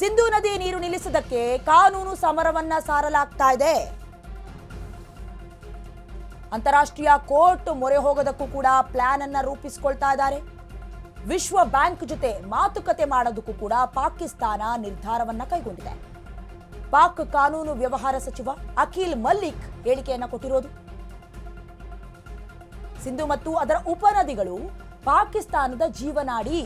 ಸಿಂಧೂ ನದಿ ನೀರು ನಿಲ್ಲಿಸದಕ್ಕೆ ಕಾನೂನು ಸಮರವನ್ನ ಸಾರಲಾಗ್ತಾ ಇದೆ. ಅಂತಾರಾಷ್ಟ್ರೀಯ ಕೋರ್ಟ್ ಮೊರೆ ಹೋಗೋದಕ್ಕೂ ಕೂಡ ಪ್ಲಾನ್ ಅನ್ನ ರೂಪಿಸಿಕೊಳ್ತಾ ಇದ್ದಾರೆ. ವಿಶ್ವ ಬ್ಯಾಂಕ್ ಜೊತೆ ಮಾತುಕತೆ ಮಾಡೋದಕ್ಕೂ ಕೂಡ ಪಾಕಿಸ್ತಾನ ನಿರ್ಧಾರವನ್ನ ಕೈಗೊಂಡಿದೆ. ಪಾಕ್ ಕಾನೂನು ವ್ಯವಹಾರ ಸಚಿವ ಅಖಿಲ್ ಮಲ್ಲಿಕ್ ಹೇಳಿಕೆಯನ್ನ ಕೊಟ್ಟಿರೋದು. ಸಿಂಧು ಮತ್ತು ಅದರ ಉಪನದಿಗಳು ಪಾಕಿಸ್ತಾನದ ಜೀವನಾಡಿ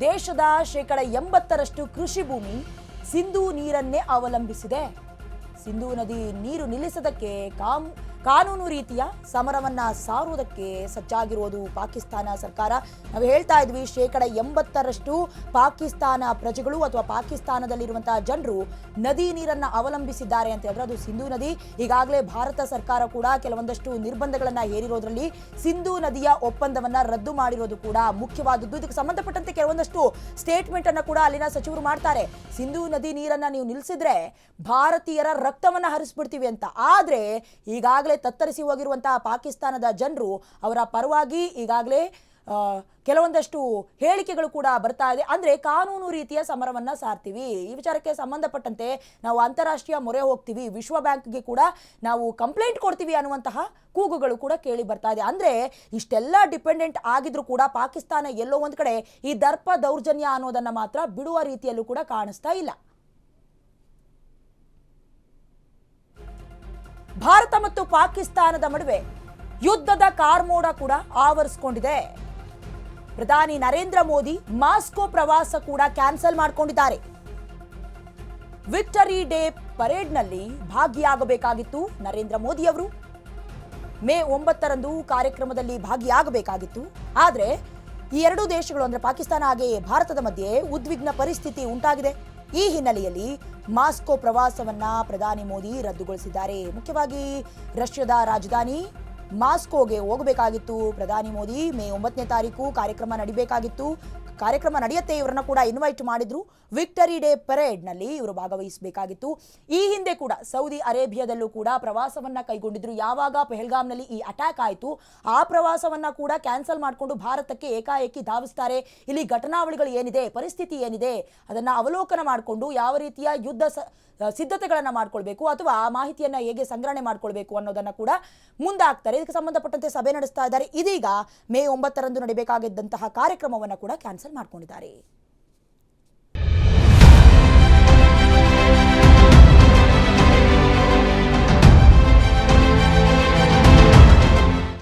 ದೇಶದ ಶೇಕಡ ಎಂಬತ್ತರಷ್ಟು ಕೃಷಿ ಭೂಮಿ ಸಿಂಧೂ ನೀರನ್ನೇ ಅವಲಂಬಿಸಿದೆ. ಸಿಂಧೂ ನದಿ ನೀರು ನಿಲ್ಲಿಸದಕ್ಕೆ ಕಾಮ್ ಕಾನೂನು ರೀತಿಯ ಸಮರವನ್ನ ಸಾರುವುದಕ್ಕೆ ಸಜ್ಜಾಗಿರುವುದು ಪಾಕಿಸ್ತಾನ ಸರ್ಕಾರ. ನಾವು ಹೇಳ್ತಾ ಇದ್ವಿ, ಶೇಕಡ ಎಂಬತ್ತರಷ್ಟು ಪಾಕಿಸ್ತಾನ ಪ್ರಜೆಗಳು ಅಥವಾ ಪಾಕಿಸ್ತಾನದಲ್ಲಿರುವಂತಹ ಜನರು ನದಿ ನೀರನ್ನ ಅವಲಂಬಿಸಿದ್ದಾರೆ ಅಂತ ಹೇಳಿದ್ರೆ ಅದು ಸಿಂಧೂ ನದಿ. ಈಗಾಗಲೇ ಭಾರತ ಸರ್ಕಾರ ಕೂಡ ಕೆಲವೊಂದಷ್ಟು ನಿರ್ಬಂಧಗಳನ್ನ ಹೇರಿರೋದ್ರಲ್ಲಿ ಸಿಂಧೂ ನದಿಯ ಒಪ್ಪಂದವನ್ನ ರದ್ದು ಮಾಡಿರೋದು ಕೂಡ ಮುಖ್ಯವಾದದ್ದು. ಇದಕ್ಕೆ ಸಂಬಂಧಪಟ್ಟಂತೆ ಕೆಲವೊಂದಷ್ಟು ಸ್ಟೇಟ್ಮೆಂಟ್ ಅನ್ನ ಕೂಡ ಅಲ್ಲಿನ ಸಚಿವರು ಮಾಡ್ತಾರೆ. ಸಿಂಧೂ ನದಿ ನೀರನ್ನ ನೀವು ನಿಲ್ಲಿಸಿದ್ರೆ ಭಾರತೀಯರ ರಕ್ತವನ್ನ ಹರಿಸ್ಬಿಡ್ತೀವಿ ಅಂತ. ಆದ್ರೆ ಈಗಾಗಲೇ ತತ್ತರಿಸಿ ಹೋಗಿರುವಂತಹ ಪಾಕಿಸ್ತಾನದ ಜನರು ಅವರ ಪರವಾಗಿ ಈಗಾಗಲೇ ಕೆಲವೊಂದಷ್ಟು ಹೇಳಿಕೆಗಳು ಕೂಡ ಬರ್ತಾ ಇದೆ. ಅಂದರೆ ಕಾನೂನು ರೀತಿಯ ಸಮರವನ್ನು ಸಾರ್ತೀವಿ. ಈ ವಿಚಾರಕ್ಕೆ ಸಂಬಂಧಪಟ್ಟಂತೆ ನಾವು ಅಂತಾರಾಷ್ಟ್ರೀಯ ಮೊರೆ ಹೋಗ್ತೀವಿ. ವಿಶ್ವ ಬ್ಯಾಂಕ್ಗೆ ಕೂಡ ನಾವು ಕಂಪ್ಲೇಂಟ್ ಕೊಡ್ತೀವಿ ಅನ್ನುವಂತಹ ಕೂಗುಗಳು ಕೂಡ ಕೇಳಿ ಬರ್ತಾ ಇದೆ. ಅಂದರೆ ಇಷ್ಟೆಲ್ಲ ಡಿಪೆಂಡೆಂಟ್ ಆಗಿದ್ರು ಕೂಡ ಪಾಕಿಸ್ತಾನ ಎಲ್ಲೋ ಒಂದು ಕಡೆ ಈ ದರ್ಪ ದೌರ್ಜನ್ಯ ಅನ್ನೋದನ್ನು ಮಾತ್ರ ಬಿಡುವ ರೀತಿಯಲ್ಲೂ ಕೂಡ ಕಾಣಿಸ್ತಾ ಇಲ್ಲ. ಭಾರತ ಮತ್ತು ಪಾಕಿಸ್ತಾನದ ನಡುವೆ ಯುದ್ಧದ ಕಾರ್ಮೋಡ ಕೂಡ ಆವರಿಸಿಕೊಂಡಿದೆ. ಪ್ರಧಾನಿ ನರೇಂದ್ರ ಮೋದಿ ಮಾಸ್ಕೋ ಪ್ರವಾಸ ಕೂಡ ಕ್ಯಾನ್ಸಲ್ ಮಾಡಿಕೊಂಡಿದ್ದಾರೆ. ವಿಕ್ಟರಿ ಡೇ ಪರೇಡ್ನಲ್ಲಿ ಭಾಗಿಯಾಗಬೇಕಾಗಿತ್ತು ನರೇಂದ್ರ ಮೋದಿ ಅವರು. ಮೇ ಒಂಬತ್ತರಂದು ಕಾರ್ಯಕ್ರಮದಲ್ಲಿ ಭಾಗಿಯಾಗಬೇಕಾಗಿತ್ತು. ಆದರೆ ಈ ಎರಡೂ ದೇಶಗಳು ಅಂದರೆ ಪಾಕಿಸ್ತಾನ ಹಾಗೆಯೇ ಭಾರತದ ಮಧ್ಯೆ ಉದ್ವಿಗ್ನ ಪರಿಸ್ಥಿತಿ ಉಂಟಾಗಿದೆ. ಈ ಹಿನ್ನೆಲೆಯಲ್ಲಿ ಮಾಸ್ಕೋ ಪ್ರವಾಸವನ್ನ ಪ್ರಧಾನಿ ಮೋದಿ ರದ್ದುಗೊಳಿಸಿದ್ದಾರೆ. ಮುಖ್ಯವಾಗಿ ರಷ್ಯಾದ ರಾಜಧಾನಿ ಮಾಸ್ಕೋಗೆ ಹೋಗಬೇಕಾಗಿತ್ತು. ಪ್ರಧಾನಿ ಮೋದಿ ಮೇ ಒಂಬತ್ತನೇ ತಾರೀಕು ಕಾರ್ಯಕ್ರಮ ನಡಿಬೇಕಾಗಿತ್ತು. ಕಾರ್ಯಕ್ರಮ ನಡೆಯುತ್ತೆ ಇವರನ್ನ ಕೂಡ ಇನ್ವೈಟ್ ಮಾಡಿದ್ರು. ವಿಕ್ಟರಿ ಡೇ ಪರೇಡ್ನಲ್ಲಿ ಇವರು ಭಾಗವಹಿಸಬೇಕಾಗಿತ್ತು. ಈ ಹಿಂದೆ ಕೂಡ ಸೌದಿ ಅರೇಬಿಯಾದಲ್ಲೂ ಕೂಡ ಪ್ರವಾಸವನ್ನ ಕೈಗೊಂಡಿದ್ರು. ಯಾವಾಗ ಪೆಹಲ್ಗಾಮ್ನಲ್ಲಿ ಈ ಅಟ್ಯಾಕ್ ಆಯಿತು, ಆ ಪ್ರವಾಸವನ್ನ ಕೂಡ ಕ್ಯಾನ್ಸಲ್ ಮಾಡಿಕೊಂಡು ಭಾರತಕ್ಕೆ ಏಕಾಏಕಿ ಧಾವಿಸ್ತಾರೆ. ಇಲ್ಲಿ ಘಟನಾವಳಿಗಳು ಏನಿದೆ, ಪರಿಸ್ಥಿತಿ ಏನಿದೆ, ಅದನ್ನ ಅವಲೋಕನ ಮಾಡಿಕೊಂಡು ಯಾವ ರೀತಿಯ ಯುದ್ಧ ಸಿದ್ಧತೆಗಳನ್ನ ಮಾಡ್ಕೊಳ್ಬೇಕು ಅಥವಾ ಆ ಮಾಹಿತಿಯನ್ನ ಹೇಗೆ ಸಂಗ್ರಹಣೆ ಮಾಡ್ಕೊಳ್ಬೇಕು ಅನ್ನೋದನ್ನ ಕೂಡ ಮುಂದಾಗ್ತಾರೆ. ಇದಕ್ಕೆ ಸಂಬಂಧಪಟ್ಟಂತೆ ಸಭೆ ನಡೆಸ್ತಾ ಇದ್ದಾರೆ. ಇದೀಗ ಮೇ ಒಂಬತ್ತರಂದು ನಡೆಯಬೇಕಾಗಿದ್ದಂತಹ ಕಾರ್ಯಕ್ರಮವನ್ನ ಕೂಡ ಕ್ಯಾನ್ಸಲ್ ಮಾಡ್ಕೊಂಡಿದ್ದಾರೆ.